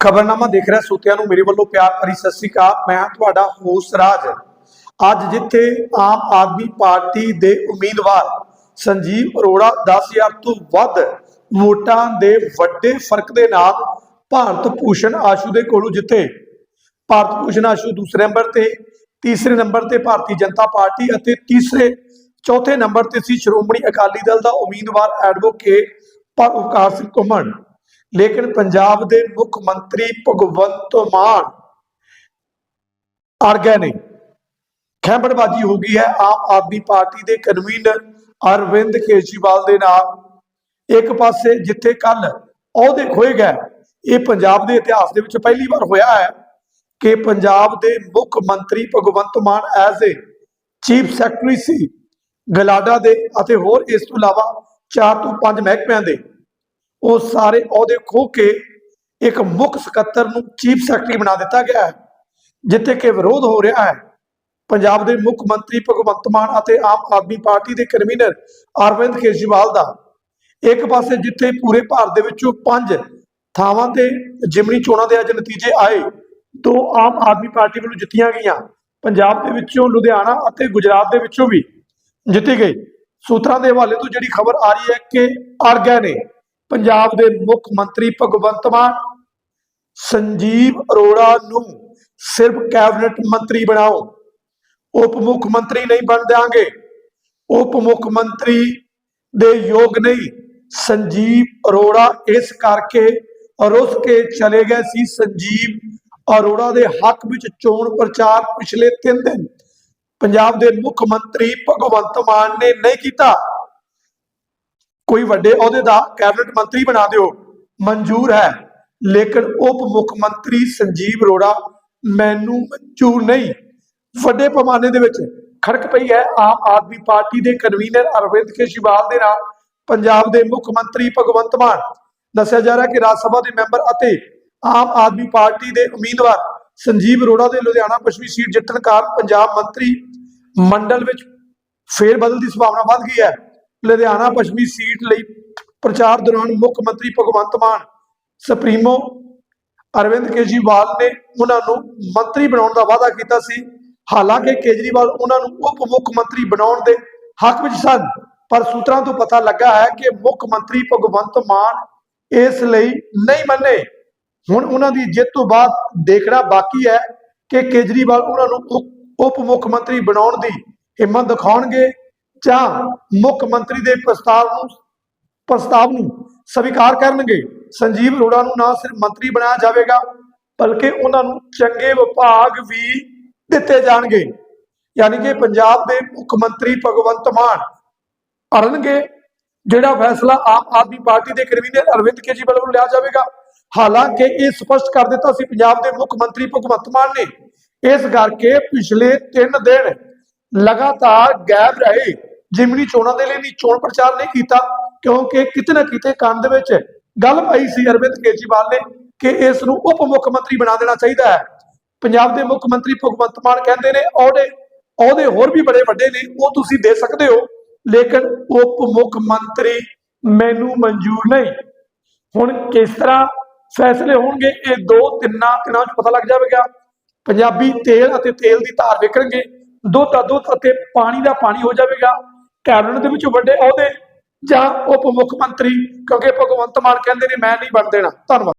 ਖਬਰਨਾਮਾ ਦੇਖ ਰਿਹਾ ਸੋਤਿਆਂ ਨੂੰ ਮੇਰੇ ਵੱਲੋਂ ਪਿਆਰ ਭਰੀ ਸਤਿ ਸ੍ਰੀ ਅਕਾਲ। ਮੈਂ ਤੁਹਾਡਾ ਹੋਸਟ ਰਾਜ। ਅੱਜ ਜਿੱਥੇ ਆਮ ਆਦਮੀ ਪਾਰਟੀ ਦੇ ਉਮੀਦਵਾਰ ਸੰਜੀਵ ਅਰੋੜਾ 10000 ਤੋਂ ਵੱਧ ਵੋਟਾਂ ਦੇ ਵੱਡੇ ਫ਼ਰਕ ਦੇ ਨਾਲ ਭਾਰਤ ਭੂਸ਼ਣ ਆਸ਼ੂ ਦੇ ਕੋਲੋਂ ਜਿੱਤੇ ਭਾਰਤ ਭੂਸ਼ਣ ਆਸ਼ੂ ਦੂਸਰੇ ਨੰਬਰ ਤੇ, ਤੀਸਰੇ ਨੰਬਰ ਤੇ ਭਾਰਤੀ ਜਨਤਾ ਪਾਰਟੀ ਅਤੇ ਤੀਸਰੇ ਚੌਥੇ ਨੰਬਰ ਤੇ ਸੀ ਸ਼੍ਰੋਮਣੀ ਅਕਾਲੀ ਦਲ ਦਾ ਉਮੀਦਵਾਰ ਐਡਵੋਕੇਟ ਪਰਉਪਕਾਰ ਸਿੰਘ ਘੁੰਮਣ। ਲੇਕਿਨ ਪੰਜਾਬ ਦੇ ਮੁੱਖ ਮੰਤਰੀ ਭਗਵੰਤ ਮਾਨ ਅੜ ਗਏ ਨੇ। ਖੈਂਬੜਬਾਜ਼ੀ ਹੋ ਗਈ ਹੈ। ਆਮ ਆਦਮੀ ਪਾਰਟੀ ਦੇ ਕਨਵੀਨਰ ਅਰਵਿੰਦ ਕੇਜਰੀਵਾਲ ਦੇ ਨਾਲ। ਇੱਕ ਪਾਸੇ ਜਿੱਥੇ ਕੱਲ ਅਹੁਦੇ ਖੋਏ ਗਏ, ਇਹ ਪੰਜਾਬ ਦੇ ਇਤਿਹਾਸ ਦੇ ਵਿੱਚ ਪਹਿਲੀ ਵਾਰ ਹੋਇਆ ਹੈ ਕਿ ਪੰਜਾਬ ਦੇ ਮੁੱਖ ਮੰਤਰੀ Bhagwant Mann as a chief secretary ਸੀ ਗਲਾਡਾ ਦੇ ਅਤੇ ਹੋਰ ਇਸ ਤੋਂ ਇਲਾਵਾ ਚਾਰ ਤੋਂ ਪੰਜ ਮਹਿਕਮਿਆਂ ਦੇ ਉਹ ਸਾਰੇ ਅਹੁਦੇ ਖੋ ਕੇ ਇੱਕ ਮੁੱਖ ਸਕੱਤਰ ਨੂੰ ਚੀਫ ਸੈਕਟਰੀ ਬਣਾ ਦਿੱਤਾ ਗਿਆ ਹੈ, ਜਿੱਥੇ ਕਿ ਵਿਰੋਧ ਹੋ ਰਿਹਾ ਹੈ। ਪੰਜਾਬ ਦੇ ਮੁੱਖ ਮੰਤਰੀ ਭਗਵੰਤ ਮਾਨ ਅਤੇ ਆਮ ਆਦਮੀ ਪਾਰਟੀ ਦੇ ਕਨਵੀਨਰ ਅਰਵਿੰਦ ਕੇਜਰੀਵਾਲ ਦਾ ਇੱਕ ਪਾਸੇ ਜਿੱਥੇ ਪੂਰੇ ਭਾਰਤ ਦੇ ਵਿੱਚੋਂ ਪੰਜ ਥਾਵਾਂ ਤੇ ਜਿਮਨੀ ਚੋਣਾਂ ਦੇ ਅੱਜ ਨਤੀਜੇ ਆਏ ਤੋਂ ਆਮ ਆਦਮੀ ਪਾਰਟੀ ਵੱਲੋਂ ਜਿੱਤੀਆਂ ਗਈਆਂ। ਪੰਜਾਬ ਦੇ ਵਿੱਚੋਂ ਲੁਧਿਆਣਾ ਅਤੇ ਗੁਜਰਾਤ ਦੇ ਵਿੱਚੋਂ ਵੀ ਜਿੱਤੀ ਗਈ ਸੂਤਰਾਂ ਦੇ ਹਵਾਲੇ ਤੋਂ ਜਿਹੜੀ ਖਬਰ ਆ ਰਹੀ ਹੈ ਕਿ ਅੜ ਨੇ। ਪੰਜਾਬ ਦੇ ਮੁੱਖ ਮੰਤਰੀ ਭਗਵੰਤ ਮਾਨ, ਸੰਜੀਵ ਅਰੋੜਾ ਨੂੰ ਸਿਰਫ ਕੈਬਨਿਟ ਮੰਤਰੀ ਬਣਾਓ। ਉਪ ਮੁੱਖ ਮੰਤਰੀ ਨਹੀਂ ਬਣ ਦਿਆਂਗੇ। ਉਪ ਮੁੱਖ ਮੰਤਰੀ ਦੇ ਯੋਗ ਨਹੀਂ, ਸੰਜੀਵ ਅਰੋੜਾ ਇਸ ਕਰਕੇ ਰੁੱਸ ਕੇ ਚਲੇ ਗਏ ਸੀ। ਸੰਜੀਵ ਅਰੋੜਾ ਦੇ ਹੱਕ ਵਿੱਚ ਚੋਣ ਪ੍ਰਚਾਰ ਪਿਛਲੇ 3 ਦਿਨ ਪੰਜਾਬ ਦੇ ਮੁੱਖ ਮੰਤਰੀ ਭਗਵੰਤ ਮਾਨ ਨੇ ਨਹੀਂ ਕੀਤਾ। ਕੋਈ ਵੱਡੇ ਅਹੁਦੇ ਦਾ ਕੈਬਨਿਟ ਮੰਤਰੀ ਬਣਾ ਦਿਓ। ਮਨਜ਼ੂਰ ਹੈ। ਲੇਕਿਨ ਉਪ ਮੁੱਖ ਮੰਤਰੀ ਸੰਜੀਵ ਅਰੋੜਾ ਮੈਨੂੰ ਮਨਜ਼ੂਰ ਨਹੀਂ। ਵੱਡੇ ਪੈਮਾਨੇ ਦੇ ਵਿੱਚ ਖੜਕ ਪਈ ਹੈ। ਆਮ ਆਦਮੀ ਪਾਰਟੀ ਦੇ ਕਨਵੀਨਰ ਅਰਵਿੰਦ ਕੇਜਰੀਵਾਲ ਦੇ ਨਾਲ ਪੰਜਾਬ ਦੇ ਮੁੱਖ ਮੰਤਰੀ ਭਗਵੰਤ ਮਾਨ। ਦੱਸਿਆ ਜਾ ਰਿਹਾ ਕਿ ਰਾਜ ਸਭਾ ਦੇ ਮੈਂਬਰ ਅਤੇ ਆਮ ਆਦਮੀ ਪਾਰਟੀ ਦੇ ਉਮੀਦਵਾਰ ਸੰਜੀਵ ਅਰੋੜਾ ਦੇ ਲੁਧਿਆਣਾ ਪੱਛਮੀ ਸੀਟ ਜਿੱਤਣ ਕਾਰਨ ਪੰਜਾਬ ਮੰਤਰੀ ਮੰਡਲ ਵਿੱਚ ਫੇਰ ਬਦਲ ਦੀ ਸੰਭਾਵਨਾ ਵੱਧ ਗਈ ਹੈ। ਲੁਧਿਆਣਾ ਪੱਛਮੀ ਸੀਟ ਲਈ ਪ੍ਰਚਾਰ ਦੌਰਾਨ ਮੁੱਖ ਮੰਤਰੀ ਭਗਵੰਤ ਮਾਨ, ਸੁਪਰੀਮੋ ਅਰਵਿੰਦ ਕੇਜਰੀਵਾਲ ਨੇ ਉਹਨਾਂ ਨੂੰ ਮੰਤਰੀ ਬਣਾਉਣ ਦਾ ਵਾਅਦਾ ਕੀਤਾ ਸੀ। ਹਾਲਾਂਕਿ ਕੇਜਰੀਵਾਲ ਉਹਨਾਂ ਨੂੰ ਉਪ ਮੁੱਖ ਮੰਤਰੀ ਬਣਾਉਣ ਦੇ ਹੱਕ ਵਿੱਚ ਸਨ, ਪਰ ਸੂਤਰਾਂ ਤੋਂ ਪਤਾ ਲੱਗਾ ਹੈ ਕਿ ਮੁੱਖ ਮੰਤਰੀ ਭਗਵੰਤ ਮਾਨ ਇਸ ਲਈ ਨਹੀਂ ਮੰਨੇ। ਹੁਣ ਉਹਨਾਂ ਦੀ ਜਿੱਤ ਤੋਂ ਬਾਅਦ ਦੇਖਣਾ ਬਾਕੀ ਹੈ ਕਿ ਕੇਜਰੀਵਾਲ ਉਹਨਾਂ ਨੂੰ ਉਪ- ਉਪ ਮੁੱਖ ਮੰਤਰੀ ਬਣਾਉਣ ਦੀ ਹਿੰਮਤ ਦਿਖਾਉਣਗੇ ਜਾਂ ਮੁੱਖ ਮੰਤਰੀ ਦੇ ਪ੍ਰਸਤਾਵ ਨੂੰ ਪ੍ਰਸਤਾਵ ਨੂੰ ਸਵੀਕਾਰ ਕਰਨਗੇ, ਸੰਜੀਵ ਅਰੋੜਾ ਨੂੰ ਨਾ ਸਿਰਫ ਮੰਤਰੀ ਬਣਾਇਆ ਜਾਵੇਗਾ, ਬਲਕਿ ਉਹਨਾਂ ਨੂੰ ਚੰਗੇ ਵਿਭਾਗ ਵੀ ਦਿੱਤੇ ਜਾਣਗੇ। ਯਾਨੀ ਕਿ ਪੰਜਾਬ ਦੇ ਮੁੱਖ ਮੰਤਰੀ ਭਗਵੰਤ ਮਾਨ ਕਰਨਗੇ ਜਿਹੜਾ ਫੈਸਲਾ ਆਮ ਆਦਮੀ ਪਾਰਟੀ ਦੇ ਕਨਵੀਨਰ ਅਰਵਿੰਦ ਕੇਜਰੀਵਾਲ ਵੱਲੋਂ ਲਿਆ ਜਾਵੇਗਾ। ਹਾਲਾਂਕਿ ਇਹ ਸਪਸ਼ਟ ਕਰ ਦਿੱਤਾ ਸੀ ਪੰਜਾਬ ਦੇ ਮੁੱਖ ਮੰਤਰੀ ਭਗਵੰਤ ਮਾਨ ਨੇ। ਇਸ ਕਰਕੇ ਪਿਛਲੇ 3 ਦਿਨ ਲਗਾਤਾਰ ਗਾਇਬ ਰਹੇ। ਜਿਮਨੀ ਚੋਣਾਂ ਦੇ ਲਈ ਵੀ ਚੋਣ ਪ੍ਰਚਾਰ ਨਹੀਂ ਕੀਤਾ, ਕਿਉਂਕਿ ਕਿਤੇ ਨਾ ਕਿਤੇ ਕੰਨ ਦੇ ਵਿੱਚ ਗੱਲ ਪਾਈ ਸੀ ਅਰਵਿੰਦ ਕੇਜਰੀਵਾਲ ਨੇ ਕਿ ਇਸ ਨੂੰ ਉਪ ਮੁੱਖ ਮੰਤਰੀ ਬਣਾ ਦੇਣਾ ਚਾਹੀਦਾ ਹੈ। ਪੰਜਾਬ ਦੇ ਮੁੱਖ ਮੰਤਰੀ ਭਗਵੰਤ ਮਾਨ ਕਹਿੰਦੇ ਨੇ ਅਹੁਦੇ ਅਹੁਦੇ ਹੋਰ ਵੀ ਬੜੇ ਵੱਡੇ ਨੇ, ਉਹ ਤੁਸੀਂ ਦੇ ਸਕਦੇ ਹੋ, ਲੇਕਿਨ ਉਪ ਮੁੱਖ ਮੰਤਰੀ ਮੈਨੂੰ ਮਨਜ਼ੂਰ ਨਹੀਂ। ਹੁਣ ਕਿਸ ਤਰ੍ਹਾਂ ਫੈਸਲੇ ਹੋਣਗੇ, ਇਹ ਦੋ ਤਿੰਨਾਂ ਦਿਨਾਂ ਚ ਪਤਾ ਲੱਗ ਜਾਵੇਗਾ। ਪੰਜਾਬੀ ਤੇਲ ਅਤੇ ਤੇਲ ਦੀ ਧਾਰ ਵਿਕਣਗੇ, ਦੁੱਧ ਦਾ ਦੁੱਧ ਅਤੇ ਪਾਣੀ ਦਾ ਪਾਣੀ ਹੋ ਜਾਵੇਗਾ। ਕੈਬਨਿਟ ਦੇ ਵਿੱਚ ਵੱਡੇ ਅਹੁਦੇ ਜਾਂ ਉਪ ਮੁੱਖ ਮੰਤਰੀ ਕਿਉਂਕਿ ਭਗਵੰਤ ਮਾਨ ਕਹਿੰਦੇ ਨੇ ਮੈਂ ਨਹੀਂ ਬਣ ਦੇਣਾ। ਧੰਨਵਾਦ।